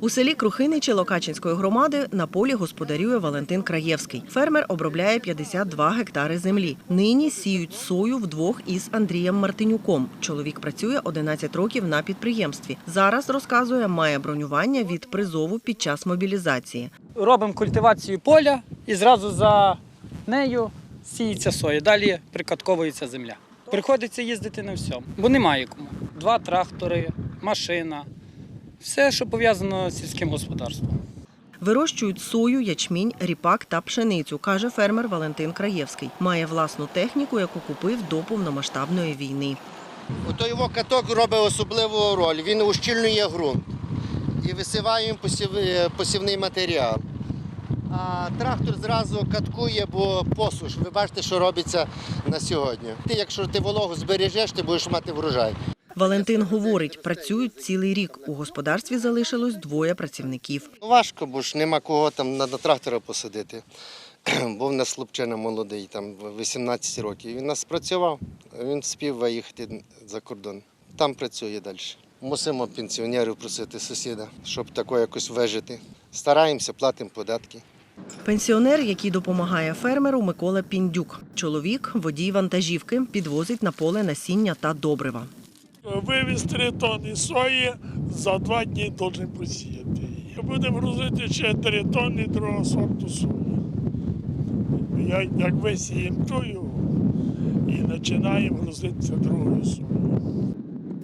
У селі Крухиничі Локачинської громади на полі господарює Валентин Краєвський. Фермер обробляє 52 гектари землі. Нині сіють сою вдвох із Андрієм Мартинюком. Чоловік працює 11 років на підприємстві. Зараз розказує, має бронювання від призову під час мобілізації. робимо культивацію поля і зразу за нею сіється соя. Далі прикатковується земля. Приходиться їздити на всьому, бо немає кому. Два трактори, машина, все, що пов'язано з сільським господарством. Вирощують сою, ячмінь, ріпак та пшеницю, каже фермер Валентин Краєвський. Має власну техніку, яку купив до повномасштабної війни. Ото його каток робить особливу роль. Він ущільнює ґрунт і їм посів- посівний матеріал. А трактор зразу каткує, бо посуш. Ви бачите, що робиться на сьогодні. Ти, якщо ти вологу збережеш, ти будеш мати врожай. Валентин говорить, працюють цілий рік. У господарстві залишилось двоє працівників. Ну, Важко, бо ж нема кого там на, трактора посадити. Був нас хлопчина молодий, там 18 років. Він нас працював, він спів виїхати за кордон. Там працює далі. Мусимо пенсіонерів просити сусіда, щоб тако якось вижити. Стараємося, платимо податки. Пенсіонер, який допомагає фермеру, Микола Піндюк. Чоловік, водій вантажівки, підвозить на поле насіння та добрива. Вивіз 3 тонни сої, за два дні повинен посіяти. І будемо грузити ще 3 тонни другого сорту сої. Я- Як висіємо тую і починаємо грузитися другою соєю.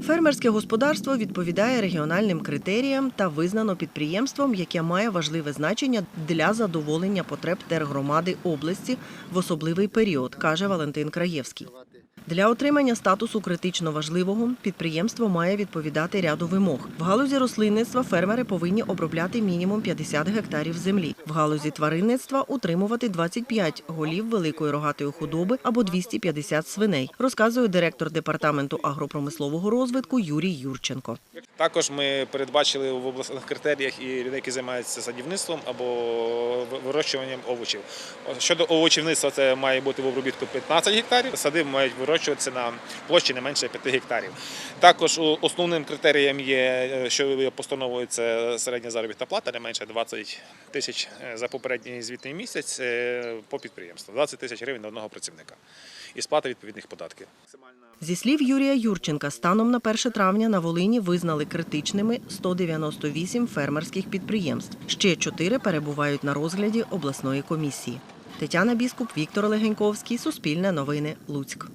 Фермерське господарство відповідає регіональним критеріям та визнано підприємством, яке має важливе значення для задоволення потреб тергромади області в особливий період, каже Валентин Краєвський. Для отримання статусу критично важливого підприємство має відповідати ряду вимог. В галузі рослинництва фермери повинні обробляти мінімум 50 гектарів землі. В галузі тваринництва утримувати 25 голів великої рогатої худоби або 250 свиней, розказує директор департаменту агропромислового розвитку Юрій Юрченко. Також ми передбачили в обласних критеріях і людей, які займаються садівництвом або вирощуванням овочів. Щодо овочівництва, це має бути в обробітку 15 гектарів. Сади мають вирощуватися на площі не менше 5 гектарів. Також основним критерієм є, е, що постановується середня заробітна плата не менше 20 тисяч е, за попередній звітний місяць е, по підприємству. 20 тисяч гривень на одного працівника. І сплата відповідних податків. Зі слів Юрія Юрченка, станом на 1 травня на Волині визнали критичними 198 фермерських підприємств. Ще чотири перебувають на розгляді обласної комісії. Тетяна Біскуп, Віктор Легеньковський, Суспільне новини, Луцьк.